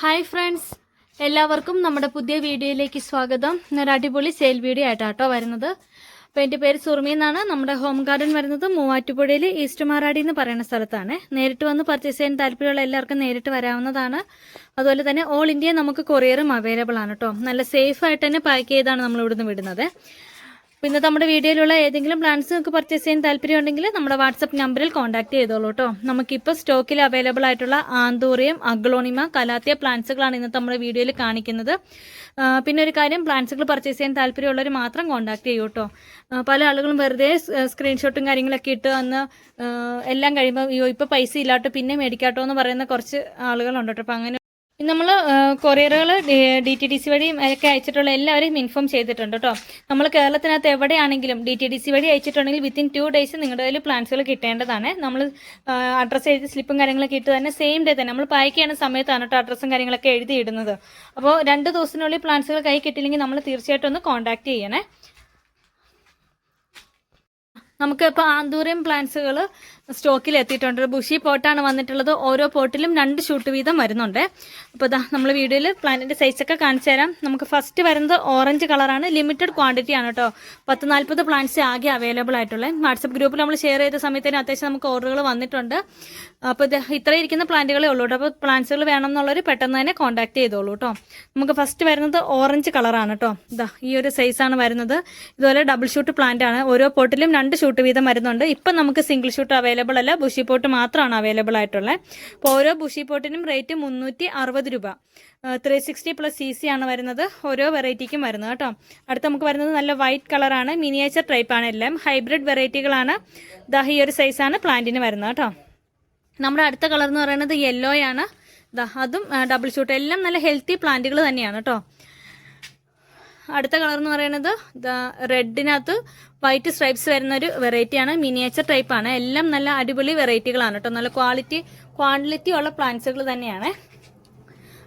Hi friends. എല്ലാവർക്കും നമ്മുടെ പുതിയ വീഡിയോയിലേക്ക് സ്വാഗതം. ഇന്നൊരു അടിപൊളി സെയിൽ വീഡിയോ ആയിട്ടാട്ടോ വരുന്നത്. അപ്പോൾ എന്റെ പേര് സുറുമി എന്നാണ്. നമ്മുടെ ഹോം ഗാർഡൻ വരുന്നത് മൂവാറ്റുപുഴയിൽ ഈസ്റ്റ് മാറാടി എന്ന് പറയുന്ന സ്ഥലത്താണ്. നേരിട്ട് വന്ന് പർച്ചേസ് ചെയ്യാൻ താല്പര്യമുള്ള എല്ലാവർക്കും നേരിട്ട് വരാവുന്നതാണ്. അതുപോലെ തന്നെ ഓൾ ഇന്ത്യ നമുക്ക് കൊറിയറും അവൈലബിൾ ആണ് കേട്ടോ നല്ല സേഫ് ആയിട്ട് തന്നെ പാക്ക് ചെയ്താണ് നമ്മൾ ഇവിടുന്ന് വിടുന്നത്. പിന്നെ നമ്മുടെ വീഡിയോയിലുള്ള ഏതെങ്കിലും പ്ലാൻസ് നിങ്ങൾക്ക് പർച്ചേസ് ചെയ്യാൻ താല്പര്യമുണ്ടെങ്കിൽ നമ്മുടെ വാട്സപ്പ് നമ്പറിൽ കോൺടാക്ട് ചെയ്തോളൂ കേട്ടോ നമുക്കിപ്പോൾ സ്റ്റോക്കിൽ അവൈലബിൾ ആയിട്ടുള്ള ആന്തൂറിയം അഗ്ലോണിമ കലാത്തിയ പ്ലാന്റ്സുകളാണ് ഇന്നത്തെ നമ്മുടെ വീഡിയോയിൽ കാണിക്കുന്നത്. പിന്നെ ഒരു കാര്യം പ്ലാന്റ്സുകൾ പർച്ചേസ് ചെയ്യാൻ താല്പര്യമുള്ളവർ മാത്രം കോൺടാക്ട് ചെയ്യൂ കേട്ടോ പല ആളുകളും വെറുതെ സ്ക്രീൻഷോട്ടും കാര്യങ്ങളൊക്കെ ഇട്ട് അന്ന് എല്ലാം കഴിയുമ്പോൾ അയ്യോ ഇപ്പോൾ പൈസ ഇല്ലാട്ടോ പിന്നെ മേടിക്കാട്ടോ എന്ന് പറയുന്ന കുറച്ച് ആളുകളുണ്ട് കേട്ടോ അപ്പോൾ അങ്ങനെ നമ്മൾ കൊറിയറുകൾ ഡി ടി ഡി സി വഴിയും ഒക്കെ അയച്ചിട്ടുള്ള എല്ലാവരെയും ഇൻഫോം ചെയ്തിട്ടുണ്ട് കേട്ടോ. നമ്മൾ കേരളത്തിനകത്ത് എവിടെയാണെങ്കിലും ഡി ടി ഡി സി വഴി അയച്ചിട്ടുണ്ടെങ്കിൽ വിത്തിൻ ടു ഡേയ്സ് നിങ്ങളുടെ കയ്യിൽ പ്ലാൻസുകൾ കിട്ടേണ്ടതാണ്. നമ്മൾ അഡ്രസ്സ് എഴുതി സ്ലിപ്പും കാര്യങ്ങളൊക്കെ ഇട്ട് തന്നെ സെയിം ഡേ തന്നെ നമ്മൾ പാക്ക് സമയത്താണ് കേട്ടോ അഡ്രസ്സും കാര്യങ്ങളൊക്കെ എഴുതിയിടുന്നത് അപ്പോൾ രണ്ട് ദിവസത്തിനുള്ളിൽ പ്ലാൻസുകൾ കൈ കിട്ടില്ലെങ്കിൽ നമ്മൾ തീർച്ചയായിട്ടും ഒന്ന് കോൺടാക്ട് ചെയ്യണേ. നമുക്ക് ഇപ്പോൾ ആന്തൂറിയം പ്ലാന്റ്സുകൾ സ്റ്റോക്കിൽ എത്തിയിട്ടുണ്ട് ബുഷി പോട്ടാണ് വന്നിട്ടുള്ളത്. ഓരോ പോട്ടിലും രണ്ട് ഷൂട്ട് വീതം വരുന്നുണ്ട്. അപ്പോൾ ഇതാ നമ്മൾ വീഡിയോയിൽ പ്ലാന്റിന്റെ സൈസൊക്കെ കാണിച്ചു തരാം. നമുക്ക് ഫസ്റ്റ് വരുന്നത് ഓറഞ്ച് കളറാണ്. ലിമിറ്റഡ് ക്വാണ്ടിറ്റി ആണ് കേട്ടോ. പത്ത് നാൽപ്പത് പ്ലാന്റ്സ് ആകെ അവൈലബിൾ ആയിട്ടുള്ളത്. വാട്സപ്പ് ഗ്രൂപ്പിൽ നമ്മൾ ഷെയർ ചെയ്ത സമയത്തിന് അത്യാവശ്യം നമുക്ക് ഓർഡറുകൾ വന്നിട്ടുണ്ട്. അപ്പോൾ ഇത് ഇത്ര ഇരിക്കുന്ന പ്ലാന്റുകളേ ഉള്ളൂ കേട്ടോ. അപ്പോൾ പ്ലാന്റ്സുകൾ വേണം എന്നുള്ളവർ പെട്ടെന്ന് തന്നെ കോൺടാക്ട് ചെയ്തോളൂ കേട്ടോ. നമുക്ക് ഫസ്റ്റ് വരുന്നത് ഓറഞ്ച് കളറാണ് കേട്ടോ. ഇതാ ഈ ഒരു സൈസാണ് വരുന്നത്. ഇതുപോലെ ഡബിൾ ഷൂട്ട് പ്ലാന്റ് ആണ് ഓരോ പോട്ടിലും രണ്ട് ഷൂട്ട് വീതം വരുന്നുണ്ട്. ഇപ്പം നമുക്ക് സിംഗിൾ ഷൂട്ട് അവൈലബിൾ അല്ല. ബുഷി പോട്ട് മാത്രമാണ് അവൈലബിൾ ആയിട്ടുള്ളത് അപ്പോൾ ഓരോ ബുഷി പോട്ടിനും റേറ്റ് മുന്നൂറ്റി അറുപത് രൂപ. Three sixty plus C C ആണ് വരുന്നത്. ഓരോ വെറൈറ്റിക്കും വരുന്നത് കേട്ടോ. അടുത്ത് നമുക്ക് വരുന്നത് നല്ല വൈറ്റ് കളറാണ് മിനിയേച്ചർ ടൈപ്പ് ആണ് എല്ലാം. ഹൈബ്രിഡ് വെറൈറ്റികളാണ് ദാ ഈ ഒരു സൈസാണ് പ്ലാന്റിന് വരുന്നത് കേട്ടോ. നമ്മുടെ അടുത്ത കളർ എന്ന് പറയുന്നത് യെല്ലോയാണ് അതും ഡബിൾ ഷൂട്ട് എല്ലാം നല്ല ഹെൽത്തി പ്ലാന്റുകൾ തന്നെയാണ് കേട്ടോ. അടുത്ത കളർ എന്ന് പറയുന്നത് റെഡിനകത്ത് വൈറ്റ് സ്ട്രൈപ്സ് വരുന്ന ഒരു വെറൈറ്റിയാണ്. മിനിയേച്ചർ ടൈപ്പ് ആണ്. എല്ലാം നല്ല അടിപൊളി വെറൈറ്റികളാണ് കേട്ടോ. നല്ല ക്വാളിറ്റി ക്വാണ്ടിറ്റി ഉള്ള പ്ലാന്റ്സുകൾ തന്നെയാണ്.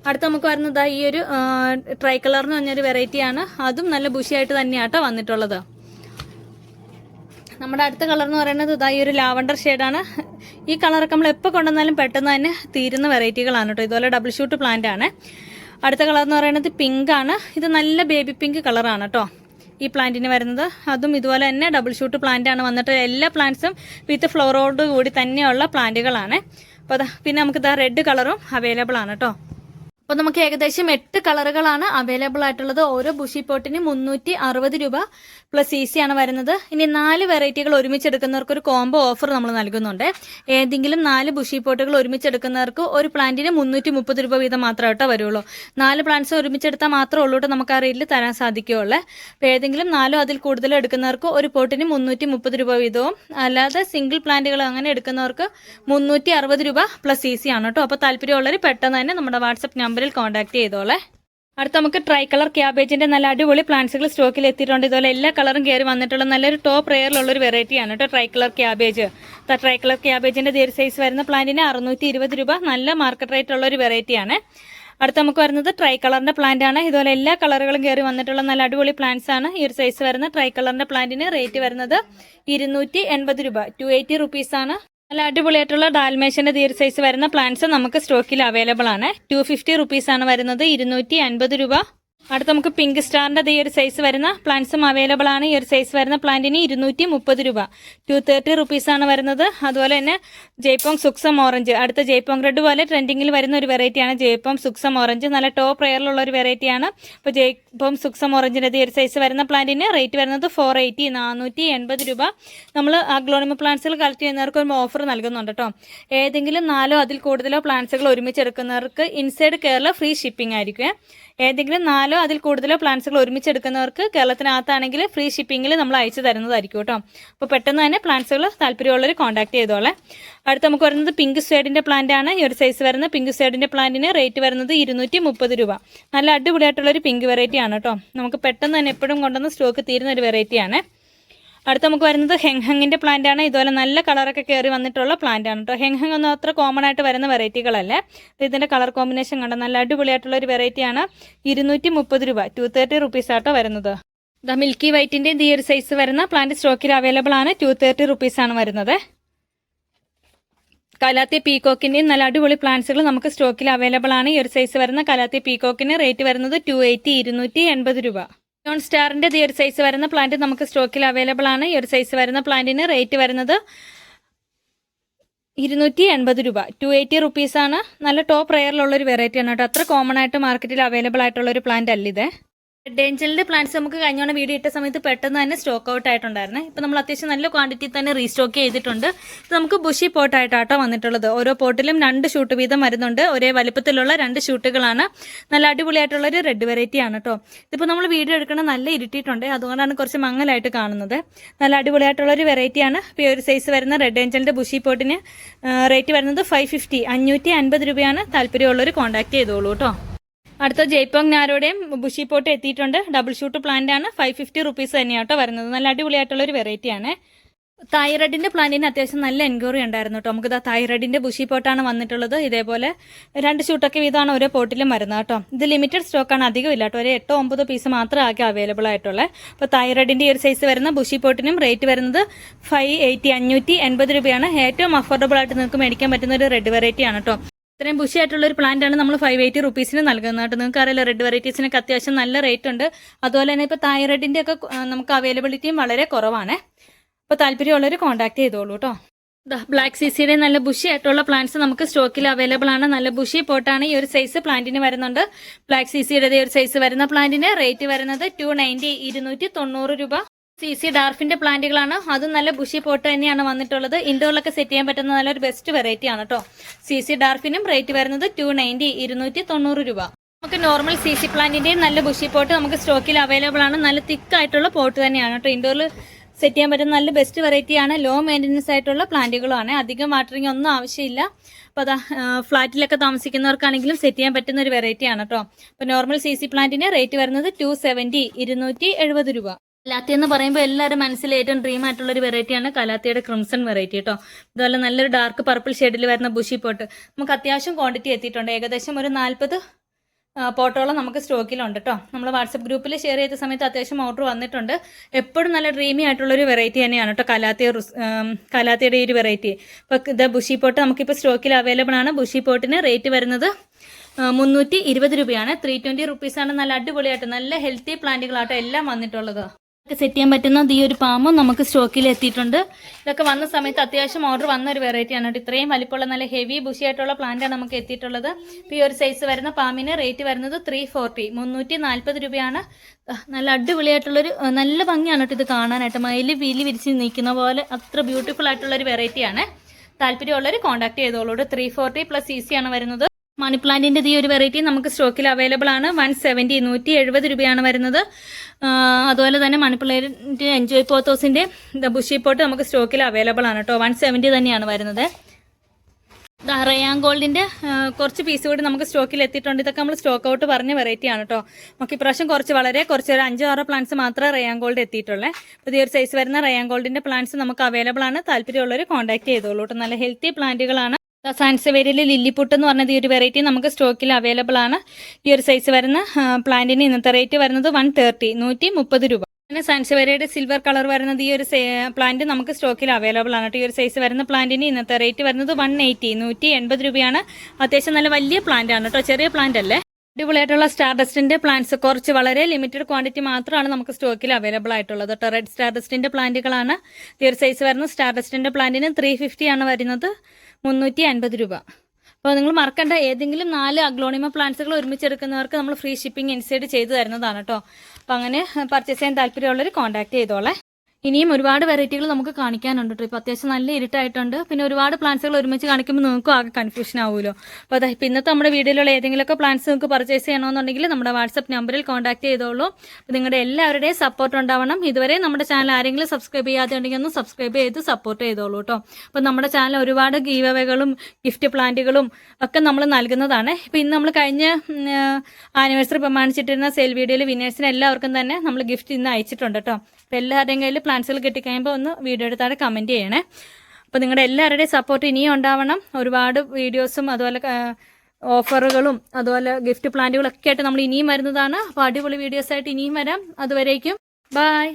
അടുത്ത നമുക്ക് വരുന്നത് ഈ ഒരു ട്രൈ കളർ എന്ന് പറഞ്ഞൊരു വെറൈറ്റിയാണ്. അതും നല്ല ബുഷിയായിട്ട് തന്നെയാണ് കേട്ടോ വന്നിട്ടുള്ളത്. നമ്മുടെ അടുത്ത കളർ എന്ന് പറയുന്നത് ഇതാ ഈ ഒരു ലാവണ്ടർ ഷെയ്ഡാണ് ഈ കളറൊക്കെ നമ്മൾ എപ്പോൾ കൊണ്ടുവന്നാലും പെട്ടെന്ന് തന്നെ തീരുന്ന വെറൈറ്റികളാണ് കേട്ടോ. ഇതുപോലെ ഡബിൾ ഷൂട്ട് പ്ലാന്റ് ആണ്. അടുത്ത കളർ എന്ന് പറയുന്നത് പിങ്ക് ആണ്. ഇത് നല്ല ബേബി പിങ്ക് കളറാണ് കേട്ടോ ഈ പ്ലാന്റിന് വരുന്നത്. അതും ഇതുപോലെ തന്നെ ഡബിൾ ഷൂട്ട് പ്ലാന്റ് ആണ് വന്നിട്ട് എല്ലാ പ്ലാന്റ്സും വിത്ത് ഫ്ലോറോട് കൂടി തന്നെയുള്ള പ്ലാന്റുകളാണ് അപ്പോൾ പിന്നെ നമുക്ക് ഇതാ റെഡ് കളറും അവൈലബിൾ ആണ് കേട്ടോ അപ്പോൾ നമുക്ക് ഏകദേശം എട്ട് കളറുകളാണ് അവൈലബിൾ ആയിട്ടുള്ളത്. ഓരോ ബുഷി പോട്ടിന് മുന്നൂറ്റി അറുപത് രൂപ പ്ലസ് ഈസി ആണ് വരുന്നത്. ഇനി നാല് വെറൈറ്റികൾ ഒരുമിച്ചെടുക്കുന്നവർക്ക് ഒരു കോംബോ ഓഫർ നമ്മൾ നൽകുന്നുണ്ട്. ഏതെങ്കിലും നാല് ബുഷി പോട്ടുകൾ ഒരുമിച്ച് എടുക്കുന്നവർക്ക് ഒരു പ്ലാന്റിന് മുന്നൂറ്റി മുപ്പത് രൂപ വീതം മാത്രമേ കേട്ടോ വരുള്ളൂ. നാല് പ്ലാന്റ്സ് ഒരുമിച്ചെടുത്താൽ മാത്രമേ ഉള്ളൂ കേട്ടോ നമുക്ക് ആ റേറ്റിൽ തരാൻ സാധിക്കുകയുള്ളൂ. അപ്പോൾ ഏതെങ്കിലും നാലോ അതിൽ കൂടുതൽ എടുക്കുന്നവർക്ക് ഒരു പോട്ടിന് മുന്നൂറ്റി മുപ്പത് രൂപ വീതവും അല്ലാതെ സിംഗിൾ പ്ലാന്റുകൾ അങ്ങനെ എടുക്കുന്നവർക്ക് മുന്നൂറ്റി അറുപത് രൂപ പ്ലസ് ഈസി ആണ് കേട്ടോ അപ്പോൾ താല്പര്യമുള്ളവർ പെട്ടെന്ന് തന്നെ നമ്മുടെ വാട്സപ്പ് നമ്പറിൽ കോൺടാക്ട് ചെയ്തോളെ. അടുത്ത നമുക്ക് ട്രൈ കളർ ക്യാബേജിന്റെ നല്ല അടിപൊളി പ്ലാന്റ്സുകൾ സ്റ്റോക്കിൽ എത്തിയിട്ടുണ്ട്. ഇതുപോലെ എല്ലാ കളറും കയറി വന്നിട്ടുള്ള നല്ലൊരു ടോപ്പ് റെയറിലുള്ള ഒരു വെറൈറ്റിയാണ് കേട്ടോ tri colour cabbage tri colour ക്യാബേജിന്റെ ദീർ സൈസ് വരുന്ന പ്ലാന്റിന് അറുന്നൂറ്റി ഇരുപത് രൂപ നല്ല മാർക്കറ്റ് റേറ്റ് ഉള്ള ഒരു വെറൈറ്റിയാണ് അടുത്ത നമുക്ക് വരുന്നത് ട്രൈ കളറിന്റെ പ്ലാന്റ് ആണ്. ഇതുപോലെ എല്ലാ കളറുകളും കയറി വന്നിട്ടുള്ള നല്ല അടിപൊളി പ്ലാന്റ്സ് ആണ്. ഈ ഒരു സൈസ് വരുന്ന ട്രൈ കളറിന്റെ പ്ലാന്റിന് റേറ്റ് വരുന്നത് ഇരുന്നൂറ്റി രൂപ. ടു എയ്റ്റി റുപ്പീസ് ആണ്. നല്ല അടിപൊളിയായിട്ടുള്ള ഡാൽമേഷന്റെ തീർ സൈസ് വരുന്ന പ്ലാന്റ്സ് നമുക്ക് സ്റ്റോക്കിൽ അവൈലബിൾ ആണ്. ടു ഫിഫ്റ്റി റുപ്പീസ് ആണ് വരുന്നത്. ഇരുന്നൂറ്റി അൻപത് രൂപ. അടുത്ത നമുക്ക് പിങ്ക് സ്റ്റാറിന്റെ ഈ ഒരു സൈസ് വരുന്ന പ്ലാന്റ്സും അവൈലബിൾ ആണ്. ഈ ഒരു സൈസ് വരുന്ന പ്ലാന്റിന് ഇരുന്നൂറ്റി മുപ്പത് രൂപ. ടു തേർട്ടി റുപ്പീസ് ആണ് വരുന്നത്. അതുപോലെ തന്നെ ജയ്പോങ് സുക്സം ഓറഞ്ച് അടുത്ത ജയ്പോങ് റെഡ് പോലെ ട്രെൻഡിങ്ങിൽ വരുന്ന ഒരു വെറൈറ്റിയാണ് ജയ്പോങ് സുക്സം ഓറഞ്ച് നല്ല ടോപ്പ് റെയറിലുള്ള ഒരു വെറൈറ്റിയാണ് അപ്പോൾ ജയ്പോങ് സുക്സം ഓറഞ്ചിന്റെ ഈ ഒരു സൈസ് വരുന്ന പ്ലാന്റിന് റേറ്റ് വരുന്നത് ഫോർ എയ്റ്റി നാനൂറ്റി എൺപത് രൂപ നമ്മൾ അഗ്ലോണിമ പ്ലാന്റ്സുകൾ കളക്ട് ചെയ്യുന്നവർക്ക് ഒരു ഓഫർ നൽകുന്നുണ്ട് കേട്ടോ ഏതെങ്കിലും നാലോ അതിൽ കൂടുതലോ പ്ലാന്റ്സുകൾ ഒരുമിച്ച് എടുക്കുന്നവർക്ക് ഇൻസൈഡ് കേരള ഫ്രീ ഷിപ്പിംഗ് ആയിരിക്കും. ഏതെങ്കിലും നാലോ അതിൽ കൂടുതലോ പ്ലാന്റ്സുകൾ ഒരുമിച്ച് എടുക്കുന്നവർക്ക് കേരളത്തിനകത്താണെങ്കിൽ ഫ്രീ ഷിപ്പിംഗിൽ നമ്മൾ അയച്ചു തരുന്നതായിരിക്കും കേട്ടോ. അപ്പോൾ പെട്ടെന്ന് തന്നെ പ്ലാന്റ്സുകൾ താല്പര്യമുള്ളവർ കോൺടാക്ട് ചെയ്തോളെ. അടുത്ത് നമുക്ക് വരുന്നത് പിങ്ക് സൈഡിന്റെ പ്ലാന്റ് ആണ്. ഈ ഒരു സൈസ് വരുന്ന പിങ്ക് സൈഡിന്റെ പ്ലാന്റിന് റേറ്റ് വരുന്നത് ഇരുന്നൂറ്റി മുപ്പത് രൂപ. നല്ല അടിപൊളിയായിട്ടുള്ള ഒരു പിങ്ക് വെറൈറ്റി ആണ് കേട്ടോ. നമുക്ക് പെട്ടെന്ന് തന്നെ എപ്പോഴും കൊണ്ടുവന്ന് സ്റ്റോക്ക് തീരുന്ന ഒരു വെറൈറ്റിയാണ് അടുത്ത നമുക്ക് വരുന്നത് ഹെങ്ഹങ്ങിന്റെ പ്ലാന്റ് ആണ്. ഇതുപോലെ നല്ല കളറൊക്കെ കയറി വന്നിട്ടുള്ള പ്ലാന്റ് ആണ് കേട്ടോ ഹെങ്ഹങ് ഒന്നും അത്ര കോമൺ ആയിട്ട് വരുന്ന വെറൈറ്റികളല്ലേ ഇതിന്റെ കളർ കോമ്പിനേഷൻ കണ്ട? നല്ല അടിപൊളിയായിട്ടുള്ള ഒരു വെറൈറ്റിയാണ് ഇരുന്നൂറ്റി മുപ്പത് രൂപ. ടു തേർട്ടി റുപ്പീസ് ആട്ടോ വരുന്നത്. ദ മിൽക്കി വൈറ്റിന്റെ ഈ ഒരു സൈസ് വരുന്ന പ്ലാന്റ് സ്റ്റോക്കിൽ അവൈലബിൾ ആണ്. ടു തേർട്ടി റുപ്പീസ് ആണ് വരുന്നത്. കലാത്തി പീകോക്കിന്റെയും നല്ല അടിപൊളി പ്ലാന്റ്സുകൾ നമുക്ക് സ്റ്റോക്കിൽ അവൈലബിൾ ആണ്. ഈ ഒരു സൈസ് വരുന്ന കലാത്തി പീകോക്കിന് റേറ്റ് വരുന്നത് ടു എയ്റ്റി ഇരുന്നൂറ്റി എൺപത് രൂപ. നോൺ സ്റ്റാറിന്റെ ഈ ഒരു സൈസ് വരുന്ന പ്ലാന്റ് നമുക്ക് സ്റ്റോക്കിൽ അവൈലബിൾ ആണ്. ഈ ഒരു സൈസ് വരുന്ന പ്ലാന്റിന് റേറ്റ് വരുന്നത് ഇരുന്നൂറ്റി എൺപത് രൂപ ടു എയ്റ്റി റുപ്പീസാണ് നല്ല ടോപ്പ് റെയറിലുള്ളൊരു വെറൈറ്റി ആണ് കേട്ടോ. അത്ര കോമൺ ആയിട്ട് മാർക്കറ്റിൽ അവൈലബിൾ ആയിട്ടുള്ള ഒരു പ്ലാന്റ് അല്ല ഇത്. ഡേഞ്ചലിന്റെ പ്ലാന്റ്സ് നമുക്ക് കഴിഞ്ഞോണം വീഡിയോ ഇട്ട സമയത്ത് പെട്ടെന്ന് തന്നെ സ്റ്റോക്ക് ഔട്ട് ആയിട്ടുണ്ടായിരുന്നു. ഇപ്പം നമ്മൾ അത്യാവശ്യം നല്ല ക്വാണ്ടിറ്റി തന്നെ റീസ്റ്റോക്ക് ചെയ്തിട്ടുണ്ട്. നമുക്ക് ബുഷി പോട്ടായിട്ടാട്ടോ വന്നിട്ടുള്ളത്. ഓരോ പോട്ടിലും രണ്ട് ഷൂട്ട് വീതം വരുന്നുണ്ട്. ഒരേ വലുപ്പത്തിലുള്ള രണ്ട് ഷൂട്ടുകളാണ്. നല്ല അടിപൊളിയായിട്ടുള്ള ഒരു റെഡ് വെറൈറ്റി ആണ് കേട്ടോ ഇതിപ്പോൾ നമ്മൾ വീഡിയോ എടുക്കണം നല്ല ഇരുട്ടിയിട്ടുണ്ട്. അതുകൊണ്ടാണ് കുറച്ച് മങ്ങലായിട്ട് കാണുന്നത്. നല്ല അടിപൊളിയായിട്ടുള്ള ഒരു വെറൈറ്റിയാണ് ഈ ഒരു സൈസ് വരുന്ന റെഡ് ഏഞ്ചലിന്റെ ബുഷി പോട്ടിന് റേറ്റ് വരുന്നത് ഫൈവ് ഫിഫ്റ്റി അഞ്ഞൂറ്റി അൻപത് രൂപയാണ് താല്പര്യമുള്ളവർ കോൺടാക്ട് ചെയ്തോളൂ കേട്ടോ അടുത്ത ജയ്പോങ് നാരോടെയും ബുഷി പോട്ട് എത്തിയിട്ടുണ്ട്. ഡബിൾ ഷൂട്ട് പ്ലാന്റ് ആണ്. ഫൈവ് ഫിഫ്റ്റി റുപ്പീസ് തന്നെയാട്ടോ വരുന്നത്. നല്ല അടിപൊളിയായിട്ടുള്ള ഒരു വെറൈറ്റി ആണ്. തൈറോയിഡിന്റെ പ്ലാന്റിന് അത്യാവശ്യം നല്ല എൻക്വയറി ഉണ്ടായിരുന്നു കേട്ടോ നമുക്ക് തൈറോയിഡിന്റെ ബുഷി പോട്ടാണ് വന്നിട്ടുള്ളത്. ഇതേപോലെ രണ്ട് ഷൂട്ടൊക്കെ വീതമാണ് ഓരോ പോട്ടിലും വരുന്നത് കേട്ടോ ഇത് ലിമിറ്റഡ് സ്റ്റോക്കാണ് അധികം ഇല്ല കേട്ടോ ഒരു എട്ടോ ഒമ്പതോ പീസ് മാത്രമേ ആകെ അവൈലബിൾ ആയിട്ടുള്ളത് അപ്പോൾ തൈറോയിഡിന്റെ ഒരു സൈസ് വരുന്ന ബുഷി പോട്ടിനും റേറ്റ് വരുന്നത് ഫൈവ് എയ്റ്റി അഞ്ഞൂറ്റി എൺപത് രൂപയാണ്. ഏറ്റവും അഫോർഡബിൾ ആയിട്ട് നിങ്ങൾക്ക് മേടിക്കാൻ പറ്റുന്ന ഒരു റെഡ് വെറൈറ്റി ആണ് കേട്ടോ ഇത്രയും ബുഷി ആയിട്ടുള്ള ഒരു പ്ലാന്റ് ആണ് നമ്മൾ ഫൈവ് എയ്റ്റി റുപ്പീസിന് നൽകുന്നത് കേട്ടോ. നിങ്ങൾക്ക് അറിയാലോ റെഡ് വെറൈറ്റീസിനൊക്കെ അത്യാവശ്യം നല്ല റേറ്റ് ഉണ്ട്. അതുപോലെ തന്നെ ഇപ്പോൾ തൈറോയിഡിന്റെ ഒക്കെ നമുക്ക് അവൈലബിലിറ്റിയും വളരെ കുറവാണ്. അപ്പോൾ താല്പര്യമുള്ളവർ കോൺടാക്ട് ചെയ്തോളൂ കേട്ടോ. ബ്ലാക്ക് സിസിയുടെ നല്ല ബുഷി ആയിട്ടുള്ള പ്ലാന്റ്സ് നമുക്ക് സ്റ്റോക്കിൽ അവൈലബിൾ ആണ്. നല്ല ബുഷി പോട്ടാണ് ഈ ഒരു സൈസ് പ്ലാന്റിന് വരുന്നുണ്ട്. ബ്ലാക്ക് സിസിയുടെ ഒരു സൈസ് വരുന്ന പ്ലാന്റിന് റേറ്റ് വരുന്നത് ടു നയന്റി ഇരുന്നൂറ്റി തൊണ്ണൂറ് രൂപ. സി സി ഡാർഫിന്റെ പ്ലാന്റുകളാണ്. അതും നല്ല ബുഷി പോട്ട് തന്നെയാണ് വന്നിട്ടുള്ളത്. ഇൻഡോറിലൊക്കെ സെറ്റ് ചെയ്യാൻ പറ്റുന്ന നല്ലൊരു ബെസ്റ്റ് വെറൈറ്റി ആണ് കേട്ടോ സി സി ഡാർഫിനും റേറ്റ് വരുന്നത് ടു നയന്റി ഇരുന്നൂറ്റി തൊണ്ണൂറ് രൂപ. നമുക്ക് നോർമൽ സി സി പ്ലാന്റിന്റെയും നല്ല ബുഷി പോട്ട് നമുക്ക് സ്റ്റോക്കിൽ അവൈലബിൾ ആണ്. നല്ല തിക്ക് ആയിട്ടുള്ള പോട്ട് തന്നെയാണ് കേട്ടോ ഇൻഡോറിൽ സെറ്റ് ചെയ്യാൻ പറ്റുന്ന നല്ല ബെസ്റ്റ് വെറൈറ്റി ആണ്. ലോ മെയിന്റനൻസ് ആയിട്ടുള്ള പ്ലാന്റുകളാണ് അധികം വാട്ടറിങ് ഒന്നും ആവശ്യമില്ല. അപ്പോൾ അതാ ഫ്ലാറ്റിലൊക്കെ താമസിക്കുന്നവർക്കാണെങ്കിലും സെറ്റ് ചെയ്യാൻ പറ്റുന്ന ഒരു വെറൈറ്റിയാണ് കേട്ടോ അപ്പോൾ നോർമൽ സി സി പ്ലാന്റിന് റേറ്റ് വരുന്നത് ടു സെവന്റി ഇരുന്നൂറ്റി എഴുപത് രൂപ. കലാത്തി എന്ന് പറയുമ്പോൾ എല്ലാവരും മനസ്സിൽ ഏറ്റവും ഡ്രീം ആയിട്ടുള്ള ഒരു വെറൈറ്റിയാണ് കലാത്തിയുടെ ക്രിംസൺ വെറൈറ്റി കേട്ടോ അതുപോലെ നല്ലൊരു ഡാർക്ക് പർപ്പിൾ ഷെയ്ഡിൽ വരുന്ന ബുഷി പോട്ട് നമുക്ക് അത്യാവശ്യം ക്വാണ്ടിറ്റി എത്തിയിട്ടുണ്ട്. ഏകദേശം ഒരു നാൽപ്പത് പോട്ടോളം നമുക്ക് സ്റ്റോക്കിലുണ്ട് കേട്ടോ നമ്മൾ വാട്സപ്പ് ഗ്രൂപ്പിൽ ഷെയർ ചെയ്ത സമയത്ത് അത്യാവശ്യം ഓർഡർ വന്നിട്ടുണ്ട്. എപ്പോഴും നല്ല ഡ്രീമി ആയിട്ടുള്ളൊരു വെറൈറ്റി തന്നെയാണ് കേട്ടോ കലാത്തിയ റുസ്- കലാത്തിയുടെ ഈ ഒരു വെറൈറ്റി ഇപ്പോൾ ഇത് ബുഷി പോട്ട് നമുക്കിപ്പോൾ സ്റ്റോക്കിൽ അവൈലബിൾ ആണ്. ബുഷി പോട്ടിന് റേറ്റ് വരുന്നത് മുന്നൂറ്റി ഇരുപത് രൂപയാണ്. ത്രീ ട്വന്റി റുപ്പീസാണ് നല്ല അടിപൊളിയായിട്ട് നല്ല ഹെൽത്തി പ്ലാന്റുകളാട്ടോ എല്ലാം വന്നിട്ടുള്ളത്. സെറ്റ് ചെയ്യാൻ പറ്റുന്ന ഈ ഒരു പാമ്പും നമുക്ക് സ്റ്റോക്കിൽ എത്തിയിട്ടുണ്ട്. ഇതൊക്കെ വന്ന സമയത്ത് അത്യാവശ്യം ഓർഡർ വന്ന ഒരു വെറൈറ്റി ആണ് ഇത്രയും വലിപ്പമുള്ള നല്ല ഹെവി ബുഷി ആയിട്ടുള്ള പ്ലാന്റ് ആണ് നമുക്ക് എത്തിയിട്ടുള്ളത്. ഇപ്പോൾ ഈ ഒരു സൈസ് വരുന്ന പാമ്പിന് റേറ്റ് വരുന്നത് ത്രീ ഫോർട്ടി മുന്നൂറ്റി നാൽപ്പത് രൂപയാണ് നല്ല അടിപൊളിയായിട്ടുള്ളൊരു നല്ല ഭംഗിയാണ് കേട്ടോ ഇത് കാണാനായിട്ട്. മയിൽ വീലി വിരിച്ച് നിൽക്കുന്ന പോലെ അത്ര ബ്യൂട്ടിഫുൾ ആയിട്ടുള്ള ഒരു വെറൈറ്റിയാണ് താല്പര്യമുള്ളവർ കോൺടാക്ട് ചെയ്തോളൂ. ത്രീ ഫോർട്ടി പ്ലസ് സി ആണ് വരുന്നത്. മണി പ്ലാന്റിന്റെ ഈ ഒരു വെറൈറ്റി നമുക്ക് സ്റ്റോക്കിൽ അവൈലബിൾ ആണ്. വൺ സെവന്റി നൂറ്റി എഴുപത് രൂപയാണ് വരുന്നത്. അതുപോലെ തന്നെ മണി പ്ലാന്റിന്റെ എൻജോയ് പോത്തോസിന്റെ ബുഷി പോട്ട് നമുക്ക് സ്റ്റോക്കിൽ അവൈലബിൾ ആണ് കേട്ടോ. വൺ സെവന്റി തന്നെയാണ് വരുന്നത്. റയാൻ ഗോൾഡിന്റെ കുറച്ച് പീസ് കൂടി നമുക്ക് സ്റ്റോക്കിൽ എത്തിയിട്ടുണ്ട്. ഇതൊക്കെ നമ്മൾ സ്റ്റോക്ക് ഔട്ട് പറഞ്ഞ വെറൈറ്റി ആണ് കേട്ടോ. നമുക്ക് ഇപ്രാവശ്യം കുറച്ച് വളരെ കുറച്ച് ഒരു അഞ്ചോ ആറോ പ്ലാന്റ്സ് മാത്രമേ റയാൻ ഗോൾഡ് എത്തിയിട്ടുള്ളേ. പുതിയ ഒരു സൈസ് വരുന്ന റയാൻ ഗോൾഡിന്റെ പ്ലാന്റ്സ് നമുക്ക് അവൈലബിൾ ആണ്. താല്പര്യമുള്ളവർ കോൺടാക്ട് ചെയ്തോളൂ കേട്ടോ. നല്ല ഹെൽത്തി പ്ലാന്റുകളാണ് സാൻസവേരിയിൽ ലില്ലിപുട്ട് എന്ന് പറഞ്ഞത് ഈ ഒരു വെറൈറ്റി നമുക്ക് സ്റ്റോക്കിൽ അവൈലബിൾ ആണ്. ഈ ഒരു സൈസ് വരുന്ന പ്ലാന്റിന് ഇന്നത്തെ റേറ്റ് വരുന്നത് വൺ തേർട്ടി നൂറ്റി മുപ്പത് രൂപ. പിന്നെ സാൻസവേരയുടെ സിൽവർ കളർ വരുന്നത് ഈ ഒരു പ്ലാന്റ് നമുക്ക് സ്റ്റോക്കിൽ അവൈലബിൾ ആണ് ഈ ഒരു സൈസ് വരുന്ന പ്ലാന്റിന് ഇന്നത്തെ റേറ്റ് വരുന്നത് വൺ എയ്റ്റി നൂറ്റി എൺപത് രൂപയാണ്. അത്യാവശ്യം നല്ല വലിയ പ്ലാന്റ് ആണ് കേട്ടോ ചെറിയ പ്ലാന്റ് അല്ലേ? അടിപൊളിയായിട്ടുള്ള സ്റ്റാർ ഡസ്റ്റിന്റെ പ്ലാന്റ്സ് കുറച്ച് വളരെ ലിമിറ്റഡ് ക്വാണ്ടിറ്റി മാത്രമാണ് നമുക്ക് സ്റ്റോക്കിൽ അവൈലബിൾ ആയിട്ടുള്ളത് കേട്ടോ. റെഡ് സ്റ്റാർ ഡസ്റ്റിന്റെ പ്ലാന്റുകളാണ് ഈ ഒരു സൈസ് വരുന്ന സ്റ്റാർ ഡസ്റ്റിന്റെ പ്ലാന്റിന് ത്രീ ആണ് വരുന്നത്. മുന്നൂറ്റി അൻപത് രൂപ. അപ്പോൾ നിങ്ങൾ മറക്കണ്ട ഏതെങ്കിലും നാല് അഗ്ലോണിമ പ്ലാന്റ്സുകൾ ഒരുമിച്ചെടുക്കുന്നവർക്ക് നമ്മൾ ഫ്രീ ഷിപ്പിംഗ് ഇൻസൈഡ് ചെയ്തു തരുന്നതാണ് കേട്ടോ. അപ്പോൾ അങ്ങനെ പർച്ചേസ് ചെയ്യാൻ താല്പര്യമുള്ളവർ കോൺടാക്ട് ചെയ്തോളെ. ഇനിയും ഒരുപാട് വെറൈറ്റികൾ നമുക്ക് കാണിക്കാനുണ്ട് ഇപ്പോൾ അത്യാവശ്യം നല്ല ഇരുട്ടായിട്ടുണ്ട്. പിന്നെ ഒരുപാട് പ്ലാന്റ്സുകൾ ഒരുമിച്ച് കാണിക്കുമ്പോൾ നിങ്ങൾക്ക് ആകെ കൺഫ്യൂഷൻ ആവുമല്ലോ. അപ്പോൾ അതാ ഇപ്പം ഇന്നത്തെ നമ്മുടെ വീഡിയോയിലുള്ള ഏതെങ്കിലുമൊക്കെ പ്ലാന്റ്സ് നിങ്ങൾക്ക് പർച്ചേസ് ചെയ്യണമെന്നുണ്ടെങ്കിൽ നമ്മുടെ വാട്സപ്പ് നമ്പറിൽ കോൺടാക്ട് ചെയ്തോളൂ. അപ്പോൾ നിങ്ങളുടെ എല്ലാവരുടെയും സപ്പോർട്ട് ഉണ്ടാവണം. ഇതുവരെ നമ്മുടെ ചാനൽ ആരെങ്കിലും സബ്സ്ക്രൈബ് ചെയ്യാതെ ഉണ്ടെങ്കിൽ ഒന്ന് സബ്സ്ക്രൈബ് ചെയ്ത് സപ്പോർട്ട് ചെയ്തോളൂ കേട്ടോ. അപ്പോൾ നമ്മുടെ ചാനൽ ഒരുപാട് ഗീവകളും ഗിഫ്റ്റ് പ്ലാന്റുകളും ഒക്കെ നമ്മൾ നൽകുന്നതാണ്. ഇപ്പോൾ ഇന്ന് നമ്മൾ കഴിഞ്ഞ ആനിവേഴ്സറി പ്രമാണിച്ചിട്ടിരുന്ന സെയിൽ വീഡിയോയിൽ വിനേഴ്സിന് എല്ലാവർക്കും തന്നെ നമ്മൾ ഗിഫ്റ്റ് ഇന്ന് അയച്ചിട്ടുണ്ട് കേട്ടോ. അപ്പോൾ എല്ലാവരുടെയും കയ്യിൽ പ്ലാന്റ്സുകൾ കിട്ടിക്കഴിയുമ്പോൾ ഒന്ന് വീഡിയോ താഴെ കമന്റ് ചെയ്യണേ. അപ്പോൾ നിങ്ങളുടെ എല്ലാവരുടെയും സപ്പോർട്ട് ഇനിയും ഉണ്ടാവണം. ഒരുപാട് വീഡിയോസും അതുപോലെ ഓഫറുകളും അതുപോലെ ഗിഫ്റ്റ് പ്ലാന്റുകളൊക്കെ ആയിട്ട് നമ്മൾ ഇനിയും വരുന്നതാണ്. അപ്പോൾ അടിപൊളി വീഡിയോസ് ആയിട്ട് ഇനിയും വരാം. അതുവരേക്കും. ബായ്